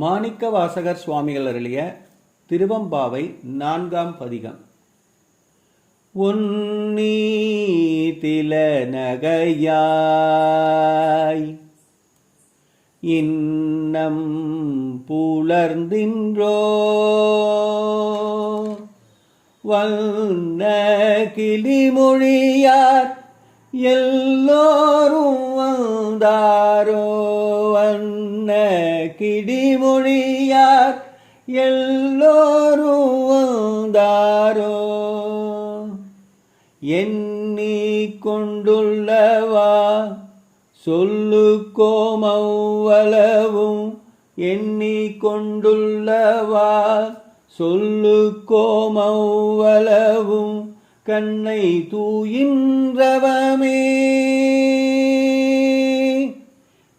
மாணிக்க வாசகர் சுவாமிகள் அருளிய திருவம்பாவை நான்காம் பதிகம். உன்னீதில நகையாய் இன்னம் புலர்ந்தின்றோ வந்த கிளிமொழியார் எல்லோரும் வந்தார் கிடிமொழியார் எல்லோரும் வந்தாரோ? எண்ணி கொண்டுள்ளவா? சொல்லுக்கோமவ்வளவும் எண்ணி கொண்டுள்ளவா? சொல்லுக்கோமவ்வளவும் கண்ணை தூயின்றவமே.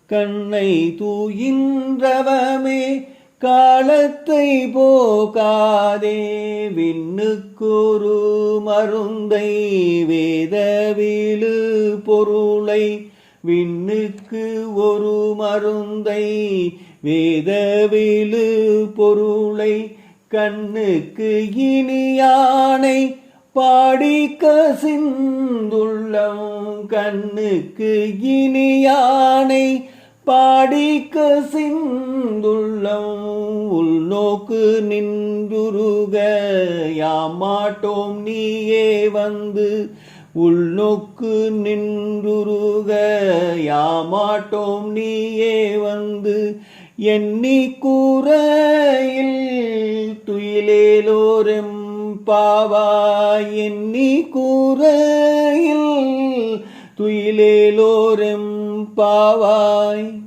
கண்ணை தூயின்றவமே காலத்தை போகாதே விண்ணுக்குரு மருந்தை வேதவிழு பொருளை விண்ணுக்கு ஒரு மருந்தை வேதவிழு பொருளை கண்ணுக்கு இனியானை பாடிக்க சிந்துள்ளம் கண்ணுக்கு இனியானை பாடிக்க சிந்துள்ளம் உள்நோக்கு நின்றுருக. யாமாட்டோம் நீயே வந்து உள்நோக்கு நின்றுருக. யாமாட்டோம் நீயே வந்து எண்ணி கூறையில் துயிலேலோரெம் பாவா. எண்ணி கூறையில் துயிலேலோரெம் பாவாய்.